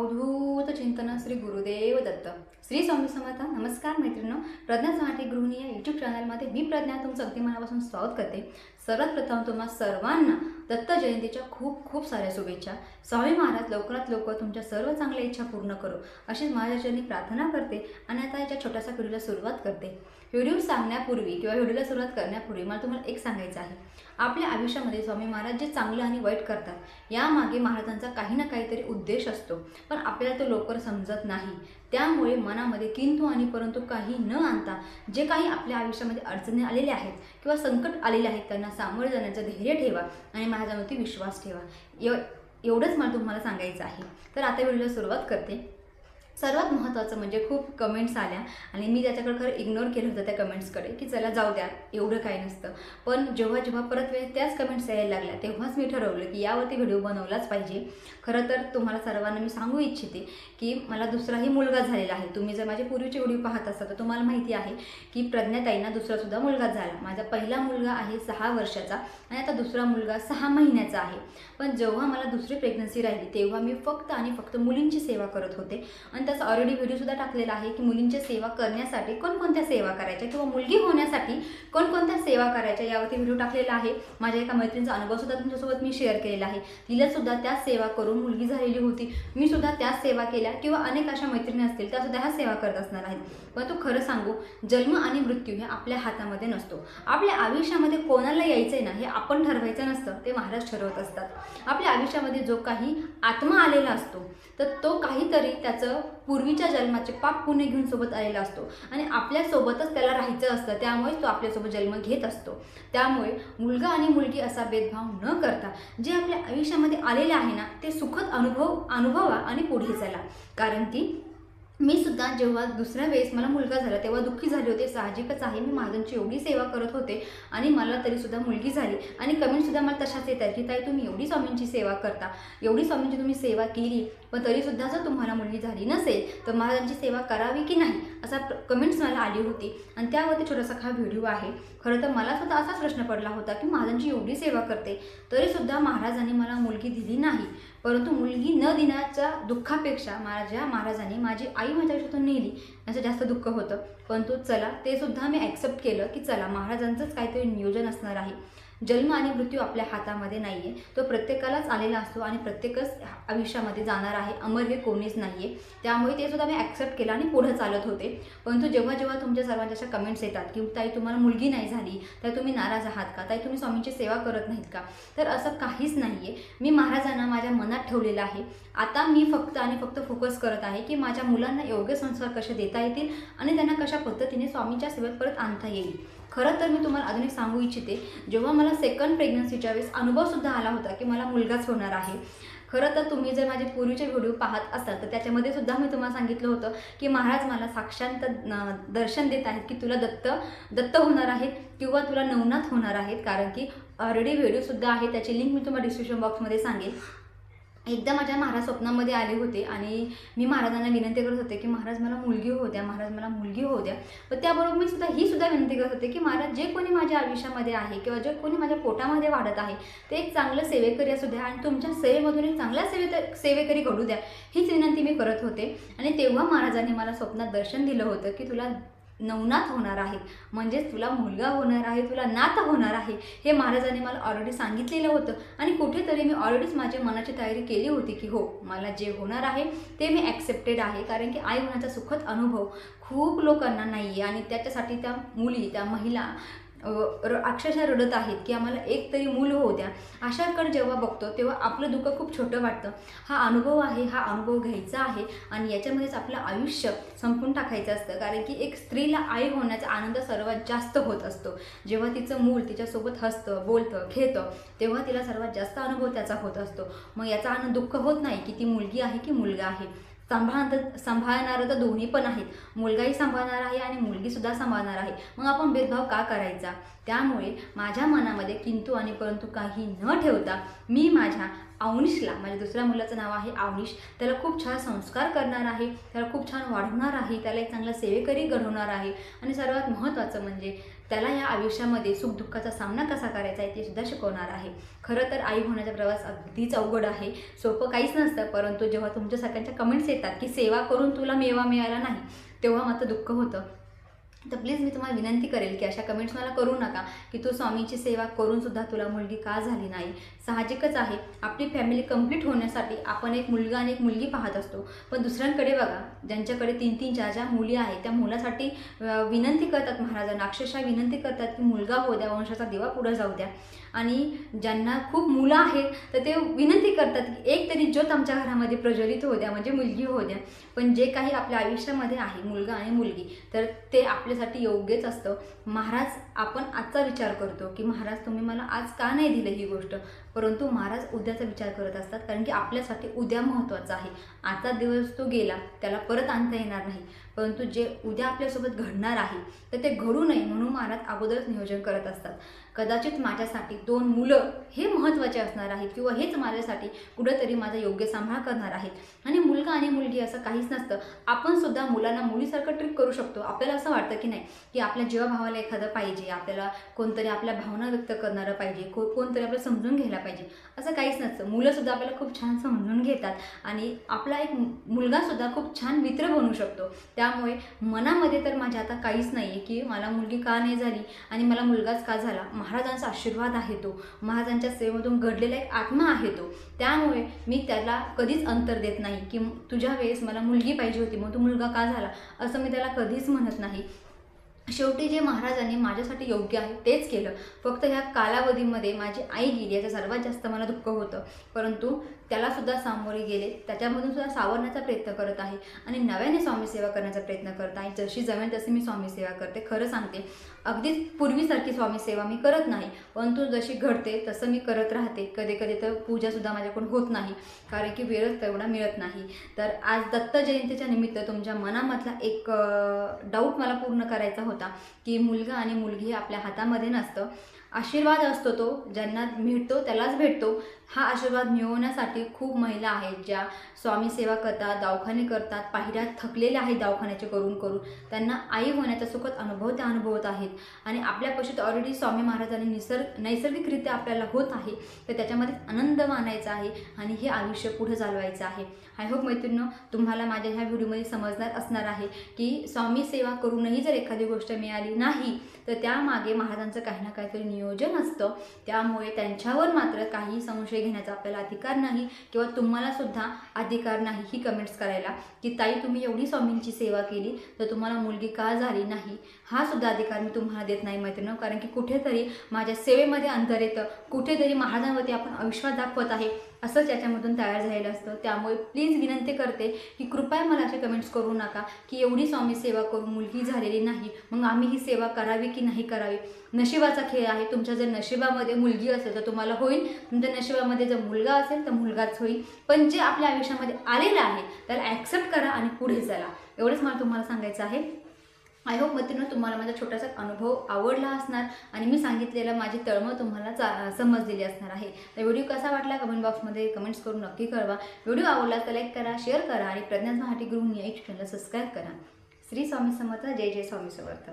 अवधूत चिंतन श्री गुरुदेव दत्त. श्री स्वामी समर्थ नमस्कार मैत्रिणी प्रज्ञा मराठी गृहिणी या यूट्यूब चॅनलमध्ये मी प्रज्ञा तुमचं अगदी मनापासून स्वागत करते. सर्वात प्रथम तुम्हा सर्वांना दत्त जयंतीच्या खूप खूप साऱ्या शुभेच्छा. स्वामी महाराज लवकरात लवकर तुमच्या सर्व चांगल्या इच्छा पूर्ण करो. अशीच महाराजांनी प्रार्थना करते आणि आता याच्या छोट्याशा व्हिडिओला सुरुवात करते. व्हिडिओ सांगण्यापूर्वी किंवा व्हिडिओला सुरुवात करण्यापूर्वी मला तुम्हाला एक सांगायचं आहे. आपल्या आयुष्यामध्ये स्वामी महाराज जे चांगलं आणि वाईट करतात यामागे महाराजांचा काही ना काहीतरी उद्देश असतो. पण आपल्याला तो लवकर समजत नाही. त्यामुळे मनामध्ये किंतु आणि परंतु काही न आणता जे काही आपल्या आयुष्यामध्ये अडचणी आलेल्या आहेत किंवा संकट आलेले आहेत त्यांना सामोरे जाण्याचं धैर्य ठेवा आणि माझ्यावरती विश्वास ठेवा. एव एवढंच मला तुम्हाला सांगायचं आहे. तर आता व्हिडिओला सुरुवात करते. सर्वात महत्त्वाचं म्हणजे खूप कमेंट्स आल्या. आणि मी त्याच्याकडे खरं इग्नोर केलं होतं त्या कमेंट्सकडे की चला जाऊ द्या एवढं काही नसतं. पण जेव्हा जेव्हा परत वेळ त्याच कमेंट्स यायला लागल्या तेव्हाच मी ठरवलं की यावरती व्हिडिओ बनवलाच पाहिजे. खरं तर तुम्हाला सर्वांना मी सांगू इच्छिते की मला दुसराही मुलगा झालेला आहे. तुम्ही जर माझे पूर्वीचे व्हिडिओ पाहत असाल तर तुम्हाला माहिती आहे की प्रज्ञाताईंना दुसरासुद्धा मुलगा झाला. माझा पहिला मुलगा आहे सहा वर्षाचा आणि आता दुसरा मुलगा सहा महिन्याचा आहे. पण जेव्हा मला दुसरी प्रेग्नन्सी राहिली तेव्हा मी फक्त आणि फक्त मुलींची सेवा करत होते. आणि त्याचा ऑलरेडी व्हिडिओसुद्धा टाकलेला आहे की मुलींची सेवा करण्यासाठी कोणकोणत्या सेवा करायच्या किंवा मुलगी होण्यासाठी कोणकोणत्या सेवा करायच्या यावरती व्हिडिओ टाकलेला आहे. माझ्या एका मैत्रिणीचा अनुभवसुद्धा तुमच्यासोबत मी शेअर केलेला आहे. तिलासुद्धा त्या सेवा करून मुलगी झालेली होती. मी सुद्धा त्या सेवा केल्या किंवा अनेक अशा मैत्रिणी असतील त्यासुद्धा ह्या सेवा करत असणार आहेत. परंतु तू खरं सांगू जन्म आणि मृत्यू हे आपल्या हातामध्ये नसतो. आपल्या आयुष्यामध्ये कोणाला यायचं आहे ना हे आपण ठरवायचं नसतं ते महाराज ठरवत असतात. आपल्या आयुष्यामध्ये जो काही आत्मा आलेला असतो तर तो काहीतरी त्याचं पूर्वीच्या जन्माचे पाप पुणे घेऊन सोबत आलेला असतो. आणि आपल्यासोबतच त्याला राहायचं असतं त्यामुळेच तो आपल्यासोबत जन्म घेत असतो. त्यामुळे मुलगा आणि मुलगी असा भेदभाव न करता जे आपल्या आयुष्यामध्ये आलेले आहे ना ते सुखद अनुभव अनुभवा आणि पुढे चला. कारण की मी सुद्धा जेव्हा दुसऱ्या वेळेस मला मुलगा झाला तेव्हा दुःखी झाले होते. साहजिकच आहे मी महाजनची एवढी सेवा करत होते आणि मला तरीसुद्धा मुलगी झाली. आणि कमेंटसुद्धा मला तशाच येतात की ताई तुम्ही एवढी स्वामींची सेवा करता. एवढी स्वामींची तुम्ही सेवा केली पण तरीसुद्धा जर तुम्हाला मुलगी झाली नसेल तर महाराजांची सेवा करावी की नाही? असा कमेंट्स मला आली होती. आणि त्यावरती छोटासा हा व्हिडिओ आहे. खरं तर मला सुद्धा असाच प्रश्न पडला होता की महाराजांची एवढी सेवा करते तरीसुद्धा महाराजांनी मला मुलगी दिली नाही. परंतु मुलगी न देण्याच्या दुःखापेक्षा माझ्या महाराजांनी माझी आई माझ्या आयुष्यातून नेली. याचं जास्त दुःख होतं. परंतु चला ते सुद्धा मी ॲक्सेप्ट केलं की चला महाराजांचंच काहीतरी नियोजन असणार आहे. जन्म आणि मृत्यू आपल्या हातामध्ये नाही आहे तो प्रत्येकालाच आलेला असतो आणि प्रत्येकच आयुष्यामध्ये जाणार आहे. अमर हे कोणीच नाही आहे त्यामुळे ते सुद्धा मी ॲक्सेप्ट केलं आणि पुढं चालत होते. परंतु जेव्हा जेव्हा तुमच्या सर्वांच्या अशा कमेंट्स येतात की ताई तुम्हाला मुलगी नाही झाली. तर तुम्ही नाराज आहात का? ताई तुम्ही स्वामींची सेवा करत नाहीत का? तर असं काहीच नाही आहे मी महाराजांना माझ्या मनात ठेवलेलं आहे. आता मी फक्त आणि फक्त फोकस करत आहे की माझ्या मुलांना योग्य संस्कार कसे देता येतील आणि त्यांना कशा पद्धतीने स्वामींच्या सेवेत परत आणता येईल. खरं तर मी तुम्हाला अजून एक सांगू इच्छिते जेव्हा मला सेकंड प्रेग्नन्सीच्या वेळेस अनुभवसुद्धा आला होता की मला मुलगाच होणार आहे. खरं तर तुम्ही जर माझे पूर्वीचे व्हिडिओ पाहत असाल तर त्याच्यामध्ये सुद्धा मी तुम्हाला सांगितलं होतं की महाराज मला साक्षांत दर्शन देत आहेत की तुला दत्त दत्त होणार आहेत किंवा तुला नवनाथ होणार आहेत. कारण की ऑलरेडी व्हिडिओसुद्धा आहे त्याची लिंक मी तुम्हाला डिस्क्रिप्शन बॉक्समध्ये सांगेल एकदा माझ्या महाराज स्वप्नामध्ये आले होते आणि मी महाराजांना विनंती करत होते की महाराज मला मुलगी होऊ द्या महाराज मला मुलगी होऊ द्या. पण त्याबरोबर मी सुद्धा ही सुद्धा विनंती करत होते की महाराज जे कोणी माझ्या आयुष्यामध्ये आहे किंवा जे कोणी माझ्या पोटामध्ये वाढत आहे ते एक चांगलं सेवेकरी असू द्या आणि तुमच्या सेवेमधून एक चांगल्या सेवे सेवेकरी घडू द्या हीच विनंती मी करत होते. आणि तेव्हा महाराजांनी मला स्वप्नात दर्शन दिलं होतं की तुला नवनाथ होणार आहे. म्हणजेच तुला मुलगा होणार आहे तुला नात होणार आहे. हे महाराजांनी मला ऑलरेडी सांगितलेलं होतं. आणि कुठेतरी मी ऑलरेडीच माझ्या मनाची तयारी केली होती की हो मला जे होणार आहे ते मी ॲक्सेप्टेड आहे. कारण की आई होण्याचा सुखद अनुभव खूप लोकांना नाही आहे आणि त्याच्यासाठी त्या मुली त्या महिला र अक्षरशः रडत आहेत की आम्हाला एक तरी मूल होऊ द्या. अशाकडे जेव्हा बघतो तेव्हा आपलं दुःख खूप छोटं वाटतं. हा अनुभव आहे हा अनुभव घ्यायचा आहे आणि याच्यामध्येच आपलं आयुष्य संपून टाकायचं असतं. कारण की एक स्त्रीला आई होण्याचा आनंद सर्वात जास्त होत असतो. जेव्हा तिचं मूल तिच्यासोबत हसतं बोलतं खेळतं तेव्हा तिला सर्वात जास्त अनुभव त्याचा होत असतो. मग याचा आनंद दुःख होत नाही की ती मुलगी आहे की मुलगा आहे. सांभाळ सांभाळणारं तर दोन्ही पण आहेत. मुलगाही सांभाळणार आहे आणि मुलगीसुद्धा सांभाळणार आहे. मग आपण भेदभाव का करायचा? त्यामुळे माझ्या मनामध्ये किंतू आणि परंतु काही न ठेवता मी माझ्या अवनिशला म्हणजे दुसऱ्या मुलाचं नाव आहे अवनिश त्याला खूप छान संस्कार करणार आहे त्याला खूप छान वाढवणार आहे त्याला एक चांगला सेवेकरी घडवणार आहे. आणि सर्वात महत्त्वाचं म्हणजे त्याला या आयुष्यामध्ये सुखदुःखाचा सामना कसा करायचा आहे ते सुद्धा शिकवणार आहे. खरं तर आई होण्याचा प्रवास अगदीच अवघड आहे. सोपं काहीच नसतं परंतु जेव्हा तुमच्या सगळ्यांच्या कमेंट्स येतात की सेवा करून तुला मेवा मिळाला नाही तेव्हा मात्र दुःख होतं. तर प्लीज मी तुम्हाला विनंती करेल की अशा कमेंट्स मला करू नका की तू स्वामीची सेवा करूनसुद्धा तुला मुलगी का झाली नाही? साहजिकच आहे. आपली फॅमिली कंप्लीट होण्यासाठी आपण एक मुलगा आणि एक मुलगी पाहत असतो. पण दुसऱ्यांकडे बघा ज्यांच्याकडे तीन तीन चार ज्या मुली आहेत त्या मुलासाठी विनंती करतात महाराजांना. अक्षरशः विनंती करतात की मुलगा हो द्या वंशाचा दिवा पुढं जाऊ द्या. आणि ज्यांना खूप मुलं आहेत तर ते विनंती करतात की एक तरी ज्योत आमच्या घरामध्ये प्रज्वलित होऊ द्या म्हणजे मुलगी होऊ द्या. पण जे काही आपल्या आयुष्यामध्ये आहे मुलगा आणि मुलगी तर ते आपल्यासाठी योग्यच असतं. महाराज आपण आजचा विचार करतो की महाराज तुम्ही मला आज का नाही दिलं ही गोष्ट? परंतु महाराज उद्याचा विचार करत असतात कारण की आपल्यासाठी उद्या महत्त्वाचा आहे. आजचा दिवस तो गेला त्याला परत आणता येणार नाही. परंतु जे उद्या आपल्यासोबत घडणार आहे तर ते घडू नये म्हणून महाराज अगोदरच नियोजन करत असतात. कदाचित माझ्यासाठी दोन मुलं हे महत्त्वाचे असणार आहेत किंवा हेच माझ्यासाठी कुठंतरी माझा योग्य सांभाळ करणार आहेत. आणि मुलगा आणि मुलगी असं काहीच नसतं. आपण सुद्धा मुलांना मुलीसारखं ट्रीट करू शकतो. आपल्याला असं वाटतं की नाही की आपल्या जीवाभावाला एखादं पाहिजे आपल्याला कोणतरी आपल्या भावना व्यक्त करणारं पाहिजे को कोणतरी आपल्याला समजून घ्यायला पाहिजे असं काहीच नसतं. मुलंसुद्धा आपल्याला खूप छान समजून घेतात आणि आपला एक मुलगासुद्धा खूप छान मित्र बनू शकतो. त्या त्यामुळे मनामध्ये तर माझ्या आता काहीच नाही आहे की मला मुलगी का नाही झाली आणि मला मुलगाच का झाला. महाराजांचा आशीर्वाद आहे तो. महाराजांच्या सेवेमधून घडलेला एक आत्मा आहे तो. त्यामुळे मी त्याला कधीच अंतर देत नाही की तुझ्या वेळेस मला मुलगी पाहिजे होती मग तू मुलगा का झाला? असं मी त्याला कधीच म्हणत नाही. शेवटी जे महाराजांनी माझ्यासाठी योग्य आहे तेच केलं. फक्त ह्या कालावधीमध्ये माझी आई गेली याचं सर्वात जास्त मला दुःख होतं. परंतु त्यालासुद्धा सामोरे गेले. त्याच्यामधून सुद्धा सावरण्याचा प्रयत्न करत आहे. आणि नव्याने स्वामी सेवा करण्याचा प्रयत्न करत आहे. जशी जमेल तशी मी स्वामी सेवा करते. खरं सांगते अगदीच पूर्वीसारखी स्वामी सेवा मी करत नाही. परंतु जशी घडते तसं मी करत राहते. कधी कधी तर पूजासुद्धा माझ्याकडून होत नाही. कारण की वेळच तेवढा मिळत नाही. तर आज दत्त जयंतीच्या निमित्त तुमच्या मनामधला एक डाऊट मला पूर्ण करायचा होता. की मुलगा आणि मुलगी आपल्या हातामध्ये नसतं. आशीर्वाद असतो तो ज्यांना मिळतो त्यालाच भेटतो. हा आशीर्वाद मिळवण्यासाठी खूप महिला आहेत ज्या स्वामी सेवा करतात दवाखाने करतात पाहिऱ्यात थकलेल्या आहेत दवाखान्याचे करून करून. त्यांना आई होण्याचा सुखद अनुभव त्या अनुभवत आहेत. आणि आपल्यापाशी तर ऑलरेडी स्वामी महाराजांनी निसर्ग नैसर्गिकरित्या आपल्याला होत आहे तर त्याच्यामध्ये आनंद मानायचा आहे आणि हे आयुष्य पुढे चालवायचं आहे. आय होप मैत्रिणी तुम्हाला माझ्या ह्या व्हिडिओमध्ये समजणार असणार आहे की स्वामी सेवा करूनही जर एखादी गोष्ट मिळाली नाही तर त्यामागे महाराजांचं काही ना काहीतरी नियोजन असतं. त्यामुळे त्यांच्यावर मात्र काही संशय घेण्याचा आपल्याला अधिकार नाही किंवा तुम्हाला सुद्धा अधिकार नाही ही कमेंट्स करायला की ताई तुम्ही एवढी स्वामींची सेवा केली तर तुम्हाला मुलगी का झाली नाही? हा सुद्धा अधिकार मी तुम्हाला देत नाही मैत्रिणी कारण की कुठेतरी माझ्या सेवेमध्ये अंतर येतं. कुठेतरी महाराजांवरती आपण अविश्वास दाखवत आहे. असंच याच्यामधून तयार झालेलं असतं. त्यामुळे प्लीज विनंती करते की कृपया मला असे कमेंट्स करू नका की एवढी स्वामी सेवा करून मुलगी झालेली नाही मग आम्ही ही सेवा करावी की नाही करावी? नशिबाचा खेळ आहे. तुमच्या जर नशिबामध्ये मुलगी असेल तर तुम्हाला होईल. तुमच्या नशिबामध्ये जर मुलगा असेल तर मुलगाच होईल. पण जे आपल्या आयुष्यामध्ये आलेलं आहे त्याला ॲक्सेप्ट करा आणि पुढे चला. एवढंच मला तुम्हाला सांगायचं आहे. आय होप मतीनं तुम्हाला माझा छोटासा अनुभव आवडला असणार आणि मी सांगितलेलं माझी तळमळ तुम्हाला चा समजलेली असणार आहे. तर व्हिडिओ कसा वाटला कमेंट बॉक्समध्ये कमेंट्स करून नक्की कळवा. व्हिडिओ आवडला तर लाईक करा शेअर करा आणि प्रज्ञान महाटी गृहिणी या चॅनलला सबस्क्राईब करा. श्री स्वामी समर्थ जय जय स्वामी समर्थ.